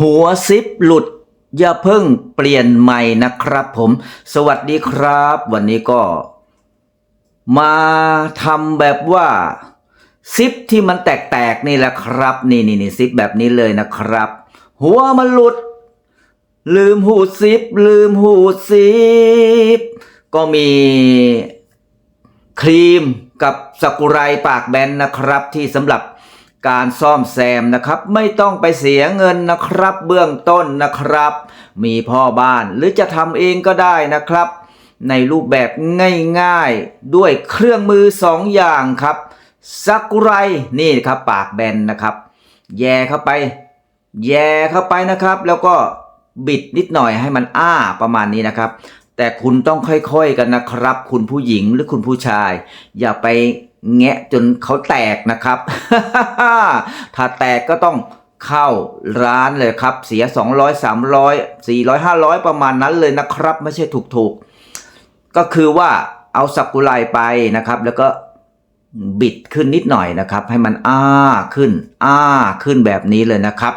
หัวซิปหลุด อย่าเพิ่งเปลี่ยนใหม่นะครับผม สวัสดีครับ วันนี้ก็ มาทำแบบว่าซิปที่มันแตกๆนี่แหละครับ นี่นี่นี่ซิปแบบนี้เลยนะครับ หัวมันหลุด ลืมหูซิป ลืมหูซิป ก็มีครีมกับสกุไรปากแบนนะครับที่สำหรับ การซ่อมแซมนะครับ ไม่ต้องไปเสียเงินนะครับ เบื้องต้นนะครับ มีพ่อบ้านหรือจะทำเองก็ได้นะครับ ในรูปแบบง่ายๆ ด้วยเครื่องมือสองอย่างครับซากุไรนี่ครับปากแบนนะครับ แย่เข้าไป แย่เข้าไปนะครับ แล้วก็บิดนิดหน่อยให้มันอ้าประมาณนี้นะครับ แต่คุณต้องค่อยๆกันนะครับ คุณผู้หญิงหรือคุณผู้ชาย อย่าไปแงะจนเขาแตกนะครับ ถ้าแตกก็ต้องเข้าร้านเลยครับ เสีย 200 300 400 500 ประมาณนั้นเลยนะครับ ไม่ใช่ถูกๆ ก็คือว่าเอาสักกุไลไปนะครับ แล้วก็บิดขึ้นนิดหน่อยนะครับ ให้มันอ้าขึ้น อ้าขึ้นแบบนี้เลยนะครับ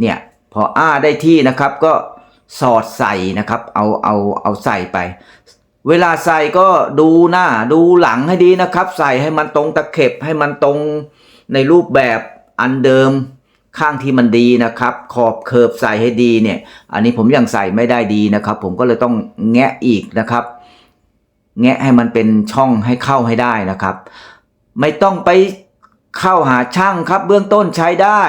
เนี่ยพออ้าได้ที่นะครับก็สอดใส่นะครับ เอาเอาเอาใส่ไป เวลาใส่ก็ดูหน้าดูหลังให้ดีนะครับ ใส่ให้มันตรงตะเข็บให้มันตรงในรูปแบบอันเดิมข้างที่มันดีนะครับ ขอบเคิบใส่ให้ดีเนี่ย อันนี้ผมยังใส่ไม่ได้ดีนะครับ ผมก็เลยต้องแงะอีกนะครับ แงะให้มันเป็นช่องให้เข้าให้ได้นะครับ ไม่ต้องไปเข้าหาช่างครับ เบื้องต้นใช้ได้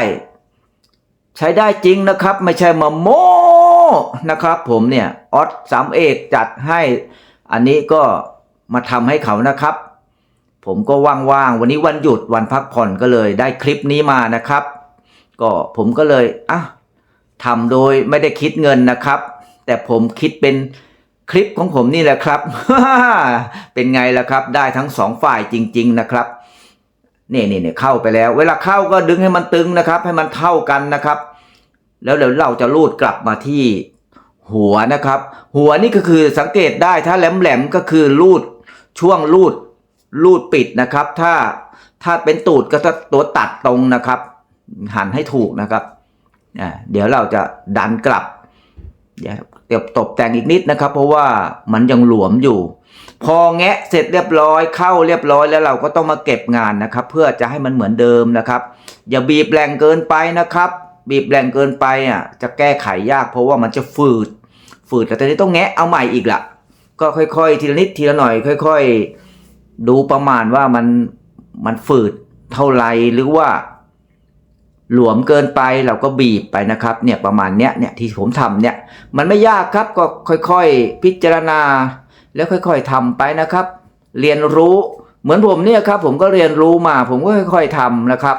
ใช้ได้จริงนะครับ ไม่ใช่มาโม้นะครับ ผมเนี่ยออสสามเอกจัดให้ อันนี้ก็มาทำให้เขานะครับ ผมก็ว่างๆวันนี้วันหยุดวันพักผ่อนก็เลยได้คลิปนี้มานะครับ ก็ผมก็เลยอะทำโดยไม่ได้คิดเงินนะครับ แต่ผมคิดเป็นคลิปของผมนี่แหละครับ เป็นไงล่ะครับ ได้ทั้งสองฝ่ายจริง ๆนะครับนี่นี่นี่เข้าไปแล้ว เวลาเข้าก็ดึงให้มันตึงนะครับ ให้มันเท่ากันนะครับ แล้วเดี๋ยวเราจะลูดกลับมาที่ หัวนะครับ หัวนี่ก็คือสังเกตได้ถ้าแหลมๆก็คือลูดช่วงลูดลูดปิดนะครับ ถ้าถ้าเป็นตูดก็จะตัวตัดตรงนะครับ หันให้ถูกนะครับเดี๋ยวเราจะดันกลับเดี๋ยวเดี๋ยวตบแต่งอีกนิดนะครับ เพราะว่ามันยังหลวมอยู่ พอแงะเสร็จเรียบร้อยเข้าเรียบร้อยแล้วเราก็ต้องมาเก็บงานนะครับ เพื่อจะให้มันเหมือนเดิมนะครับ อย่าบีบแรงเกินไปนะครับ บีบแรงเกินไปอะจะแก้ไขยากเพราะว่ามันจะฝืด ฝืดแต่ตอนนี้ต้องแงะเอาใหม่อีกละก็ค่อยๆ ทีละนิดทีละหน่อย ค่อย ๆ ดูประมาณว่ามันมันฝืดเท่าไรหรือว่า หลวมเกินไปเราก็บีบไปนะครับ เนี่ยประมาณเนี้ยเนี่ยที่ผมทำเนี่ย มันไม่ยากครับก็ค่อยๆ พิจารณา แล้วค่อยๆทำไปนะครับ เรียนรู้เหมือนผมเนี่ยครับ ผมก็เรียนรู้มา ผมก็ค่อย ๆทำนะครับ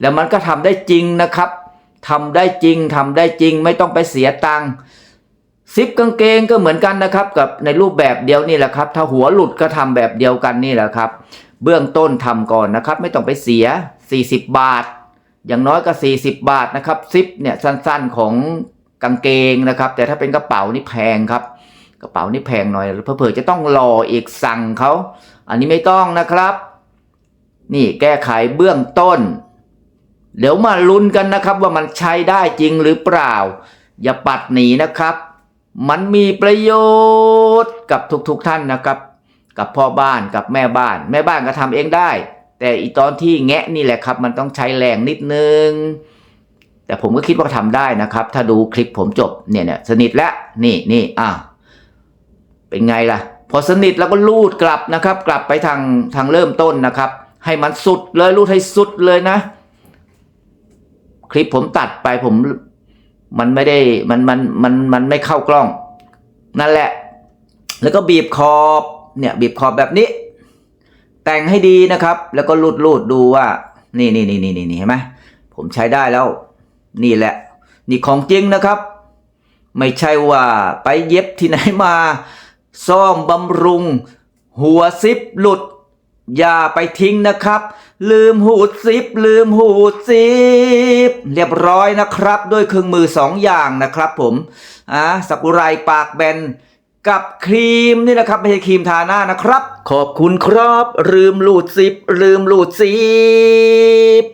แล้วมันก็ทำได้จริงนะครับ ทำได้จริงทำได้จริงไม่ต้องไปเสียตังค์ซิปกางเกงก็เหมือนกันนะครับ กับในรูปแบบเดียวนี่แหละครับ ถ้าหัวหลุดก็ทำแบบเดียวกันนี่แหละครับ เบื้องต้นทำก่อนนะครับ ไม่ต้องไปเสีย 40 บาท อย่างน้อยก็ 40 บาทนะครับซิปเนี่ยสั้นๆของกางเกงนะครับ แต่ถ้าเป็นกระเป๋านี่แพงครับ กระเป๋านี่แพงหน่อยเผื่อจะต้องรออีกสั่งเขาอันนี้ไม่ต้องนะครับ นี่แก้ไขเบื้องต้น เดี๋ยวมาลุ้นกันนะครับว่ามันใช้ได้จริงหรือเปล่า อย่าปัดหนีนะครับ มันมีประโยชน์กับทุกๆทท่านนะครับ กับพ่อบ้านกับแม่บ้าน แม่บ้านก็ทำเองได้ แต่อีตอนที่แงะนี่แหละครับ มันต้องใช้แรงนิดนึง แต่ผมก็คิดว่าทำได้นะครับ ถ้าดูคลิปผมจบเนี่ยเนี่ยสนิทแล้วนี่นี่อะเป็นไงล่ะ พอสนิทแล้วก็ลูดกลับนะครับ กลับไปทางทางเริ่มต้นนะครับ ให้มันสุดเลยลูดให้สุดเลยนะ คลิปผมตัดไปผมมันไม่ได้มันมันมันมันไม่เข้ากล้อง นั่นแหละ แล้วก็บีบขอบเนี่ยบีบขอบแบบนี้ แต่งให้ดีนะครับ แล้วก็รูดรูดดูว่า นี่นี่นี่นี่นี่เห็นไหมผมใช้ได้แล้ว นี่แหละ นี่ของจริงนะครับ ไม่ใช่ว่าไปเย็บที่ไหนมา ซ่อมบำรุง หัวซิปหลุด อย่าไปทิ้งนะครับ ลืมหูดซิป ลืมหูดซิป เรียบร้อยนะครับ ด้วยเครื่องมือสองอย่างนะครับผมอะสักุไรปากแบนกับครีมนี่นะครับไม่ใช่ครีมทาหน้านะครับ ขอบคุณครับ ลืมลูดซิป ลืมลูดซิป